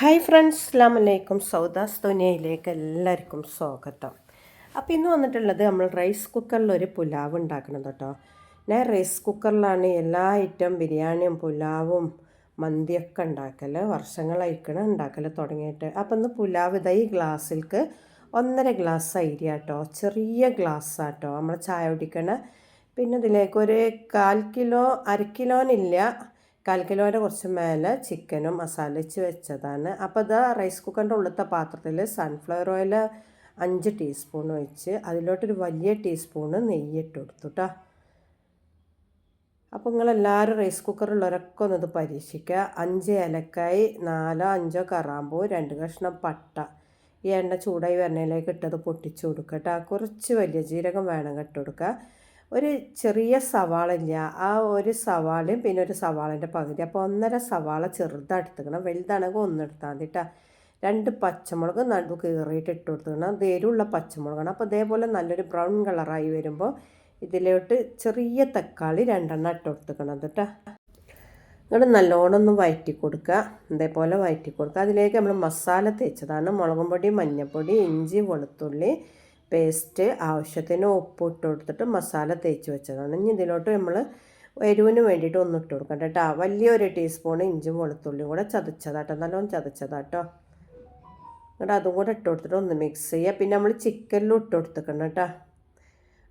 Hi friends അസ്ലാം വലൈക്കും സൗദാസ് ദുനിയയിലേക്ക് എല്ലാവർക്കും സ്വാഗതം. അപ്പോൾ ഇന്ന് വന്നിട്ടുള്ളത് നമ്മൾ റൈസ് കുക്കറിൽ ഒരു പുലാവ് ഉണ്ടാക്കണം കേട്ടോ. ഞാൻ റൈസ് കുക്കറിലാണ് എല്ലാ ഐറ്റം ബിരിയാണിയും പുലാവും മന്തിയൊക്കെ ഉണ്ടാക്കൽ വർഷങ്ങളായിരിക്കണം ഉണ്ടാക്കൽ തുടങ്ങിയിട്ട്. അപ്പോൾ ഇന്ന് പുലാവ് ഇതായി ഗ്ലാസ്സിൽക്ക് ഒന്നര ഗ്ലാസ് അരി കേട്ടോ. ചെറിയ ഗ്ലാസ് ആട്ടോ നമ്മൾ ചായ കുടിക്കണ. പിന്നെ ഇതിലേക്ക് ഒരു കാൽ കിലോ അര കിലോനില്ല കാൽ കിലോയുടെ കുറച്ച് മേലെ ചിക്കനും മസാല വെച്ച് വെച്ചതാണ്. അപ്പോൾ അത് റൈസ് കുക്കറിന്റെ ഉള്ളത്തെ പാത്രത്തിൽ സൺഫ്ലവർ ഓയിൽ അഞ്ച് ടീസ്പൂൺ വെച്ച് അതിലോട്ടൊരു വലിയ ടീസ്പൂണ് നെയ്യ് ഇട്ട് കൊടുത്തു കേട്ടോ അപ്പോൾ നിങ്ങളെല്ലാവരും റൈസ് കുക്കറുള്ളവരൊക്കെ ഒന്നത് പരീക്ഷിക്കുക അഞ്ച് ഏലക്കായി നാലോ അഞ്ചോ കറാമ്പൂ രണ്ട് കഷ്ണം പട്ട. ഈ എണ്ണ ചൂടായി വരണയിലേക്ക് ഇട്ടത് പൊട്ടിച്ചു കൊടുക്കുക കേട്ടോ കുറച്ച് വലിയ ജീരകം വേണം കെട്ട് കൊടുക്കുക ഒരു ചെറിയ സവാള ഇല്ല ആ ഒരു സവാളയും പിന്നെ ഒരു സവാളേന്റെ പകുതി. അപ്പോൾ ഒന്നര സവാള ചെറുതെടുത്തുക്കണം വലുതാണെങ്കിൽ ഒന്നെടുത്താൽ മതി കേട്ടോ രണ്ട് പച്ചമുളക് നടു കീറിയിട്ട് ഇട്ട് കൊടുത്തുക്കണം ദേരുള്ള പച്ചമുളകാണ്. അപ്പോൾ ഇതേപോലെ നല്ലൊരു ബ്രൗൺ കളറായി വരുമ്പോൾ ഇതിലോട്ട് ചെറിയ തക്കാളി രണ്ടെണ്ണം ഇട്ട് കൊടുത്തുക്കണം കേട്ടോ നിങ്ങൾ നല്ലോണം ഒന്ന് വയറ്റി കൊടുക്കുക. ഇതേപോലെ വയറ്റി കൊടുക്കുക. അതിലേക്ക് നമ്മൾ മസാല തേച്ചതാണ്. മുളകും പൊടി മഞ്ഞൾപ്പൊടി ഇഞ്ചി വെളുത്തുള്ളി പേസ്റ്റ് ആവശ്യത്തിന് ഉപ്പ് ഇട്ട് കൊടുത്തിട്ട് മസാല തേച്ച് വെച്ചതാണ്. ഇനി ഇതിലോട്ട് നമ്മൾ എരിവിന് വേണ്ടിയിട്ട് ഒന്ന് ഇട്ട് കൊടുക്കണ്ട കേട്ടോ. വലിയൊരു ടീസ്പൂൺ ഇഞ്ചും വെളുത്തുള്ളിയും കൂടെ ചതച്ചതാട്ടോ നല്ലോണം ചതച്ചതാട്ടോ എന്നിട്ട് അതും കൂടെ ഇട്ട് കൊടുത്തിട്ട് ഒന്ന് മിക്സ് ചെയ്യുക. പിന്നെ നമ്മൾ ചിക്കനിലും ഇട്ട് കൊടുത്തിക്കണം കേട്ടോ.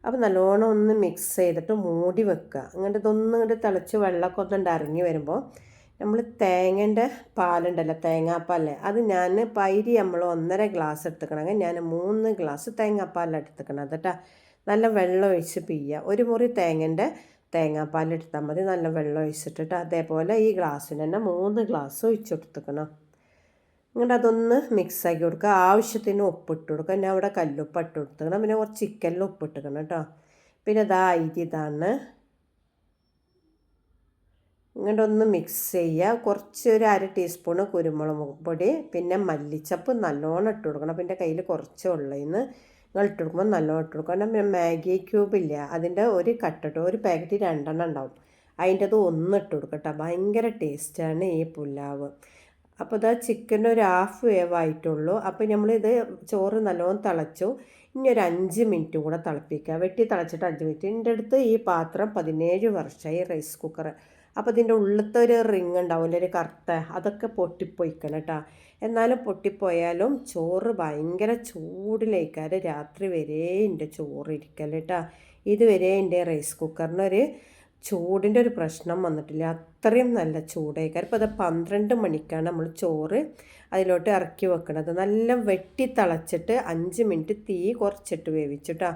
അപ്പോൾ നല്ലോണം ഒന്ന് മിക്സ് ചെയ്തിട്ട് മൂടി വെക്കുക. അങ്ങനെ ഇതൊന്നും ഇങ്ങോട്ട് തിളച്ച് വെള്ളമൊക്കെ ഒന്ന് ഇറങ്ങി വരുമ്പോൾ നമ്മൾ തേങ്ങന്റെ പാലുണ്ടല്ലോ തേങ്ങാപ്പാലല്ലേ? അത് ഞാൻ പൈരി നമ്മൾ ഒന്നര ഗ്ലാസ് എടുത്തുക്കണമെങ്കിൽ ഞാൻ മൂന്ന് ഗ്ലാസ് തേങ്ങാപ്പാൽ എടുത്തുക്കണം കേട്ടോ. നല്ല വെള്ളം ഒഴിച്ച് പിയ്യുക ഒരു മുറി തേങ്ങന്റെ തേങ്ങാപ്പാൽ എടുത്താൽ മതി. നല്ല വെള്ളം ഒഴിച്ചിട്ടിട്ട് അതേപോലെ ഈ ഗ്ലാസ്സിന് തന്നെ മൂന്ന് ഗ്ലാസ് ഒഴിച്ചെടുത്തുക്കണം ഇങ്ങോട്ട് അതൊന്ന് മിക്സാക്കി കൊടുക്കുക. ആവശ്യത്തിന് ഉപ്പിട്ട് കൊടുക്കുക. പിന്നെ അവിടെ കല്ലുപ്പ് ഇട്ട് കൊടുത്തുക്കണം. പിന്നെ കുറച്ച് ചിക്കനിൽ ഉപ്പിട്ടിക്കണം കേട്ടോ. പിന്നെ ഇതാ ഇതാണ് ഇങ്ങോട്ടൊന്ന് മിക്സ് ചെയ്യുക. കുറച്ച് ഒരു അര ടീസ്പൂണ് കുരുമുളക് പൊടി പിന്നെ മല്ലിച്ചപ്പ് നല്ലോണം ഇട്ട് കൊടുക്കണം. അപ്പം എന്റെ കയ്യിൽ കുറച്ച് ഉള്ളതിന്ന് നിങ്ങൾ ഇട്ട് കൊടുക്കുമ്പോൾ നല്ലോണം ഇട്ട് കൊടുക്കണം. പിന്നെ മാഗി ക്യൂബ് ഇല്ല അതിന്റെ ഒരു കട്ടിട്ട് ഒരു പാക്കറ്റ് രണ്ടെണ്ണം ഉണ്ടാവും. അതിന്റെത് ഒന്ന് ഇട്ട് കൊടുക്കട്ടെ ഭയങ്കര ടേസ്റ്റാണ് ഈ പുലാവ്. അപ്പോൾ ഇതാ ചിക്കൻ ഒരു ഹാഫ് വേവ് ആയിട്ടുള്ളൂ. അപ്പോൾ നമ്മളിത് ചോറ് നല്ലോണം തിളച്ചു. ഇനി ഒരു അഞ്ച് മിനിറ്റും കൂടെ തിളപ്പിക്കുക. വെട്ടി തിളച്ചിട്ട് അഞ്ച് മിനിറ്റ് എന്റെ അടുത്ത് ഈ പാത്രം പതിനേഴ് വർഷമായി റൈസ് കുക്കർ അപ്പോൾ ഇതിന്റെ ഉള്ളിലത്തെ ഒരു റിങ് ഉണ്ടാവില്ല ഒരു കറുത്ത അതൊക്കെ പൊട്ടിപ്പോയിക്കണം കേട്ടോ എന്നാലും പൊട്ടിപ്പോയാലും ചോറ് ഭയങ്കര ചൂടിലേക്കാറ് രാത്രി വരെ എന്റെ ചോറ് ഇരിക്കൽ കേട്ടോ ഇതുവരെ എന്റെ റൈസ് കുക്കറിനൊരു ചൂടിന്റെ ഒരു പ്രശ്നം വന്നിട്ടില്ല. അത്രയും നല്ല ചൂടേക്കാർ ഇപ്പോൾ അത് പന്ത്രണ്ട് മണിക്കാണ് നമ്മൾ ചോറ് അതിലോട്ട് ഇറക്കി വെക്കുന്നത് നല്ല വെട്ടി തിളച്ചിട്ട് അഞ്ച് മിനിറ്റ് തീ കുറച്ചിട്ട് വേവിച്ചിട്ടാ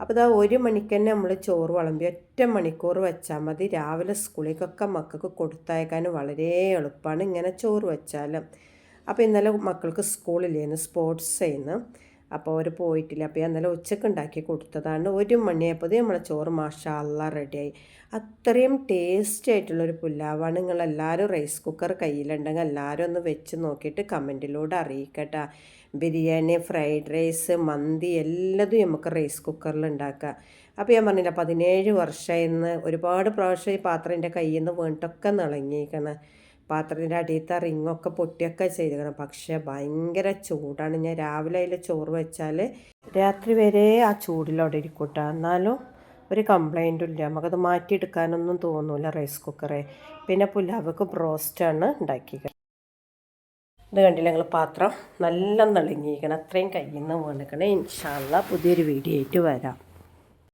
അപ്പോൾ ഇതാ ഒരു മണിക്ക് തന്നെ നമ്മൾ ചോറ് വിളമ്പി ഒറ്റ മണിക്കൂർ വെച്ചാൽ മതി. രാവിലെ സ്കൂളിലേക്കൊക്കെ മക്കൾക്ക് കൊടുത്തയക്കാൻ വളരെ എളുപ്പമാണ് ഇങ്ങനെ ചോറ് വെച്ചാൽ അപ്പോൾ ഇന്നലെ മക്കൾക്ക് സ്കൂളിലേന്ന് സ്പോർട്സ് ചെയ്യുന്നു. അപ്പോൾ അവർ പോയിട്ടില്ല. അപ്പോൾ ഞാൻ ഇന്നലെ ഉച്ചയ്ക്ക് ഉണ്ടാക്കി കൊടുത്തതാണ്. ഒരു മണിയായപ്പോൾ നമ്മളെ ചോറ് മാഷാല്ല റെഡിയായി. അത്രയും ടേസ്റ്റി ആയിട്ടുള്ളൊരു പുല്ലാവാണ് നിങ്ങളെല്ലാവരും റൈസ് കുക്കർ കയ്യിലുണ്ടെങ്കിൽ എല്ലാവരും ഒന്ന് വെച്ച് നോക്കിയിട്ട് കമന്റിലൂടെ അറിയിക്കട്ടെ. ബിരിയാണി ഫ്രൈഡ് റൈസ് മന്തി എല്ലാതും നമുക്ക് റൈസ് കുക്കറിൽ ഉണ്ടാക്കാം. അപ്പോൾ ഞാൻ പറഞ്ഞില്ല പതിനേഴ് വർഷമായിരുന്നു ഒരുപാട് പ്രാവശ്യം ഈ പാത്രം എന്റെ കയ്യിൽ നിന്ന് വീണ്ടൊക്കെ നിളങ്ങിയിരിക്കണം പാത്രത്തിന്റെ അടിയത്തെ റിങ്ങൊക്കെ പൊട്ടിയൊക്കെ ചെയ്തിരിക്കണം പക്ഷേ ഭയങ്കര ചൂടാണ്. ഞാൻ രാവിലെ അതിൽ ചോറ് വെച്ചാൽ രാത്രി വരെ ആ ചൂടിലവിടെ ഇരിക്കൂട്ട. എന്നാലും ഒരു കംപ്ലൈന്റും ഇല്ല. നമുക്കത് മാറ്റിയെടുക്കാനൊന്നും തോന്നില്ല റൈസ് കുക്കറെ പിന്നെ പുലാവക്ക് ബ്രോസ്റ്റാണ് ഉണ്ടാക്കിയത് ഇത് കണ്ടില്ല ഞങ്ങൾ പാത്രം? നല്ല നളിങ്ങിയിരിക്കണം അത്രയും കയ്യിൽ നിന്ന് വീണിക്കണം ഇൻഷാല്ല പുതിയൊരു വീഡിയോ ആയിട്ട് വരാം.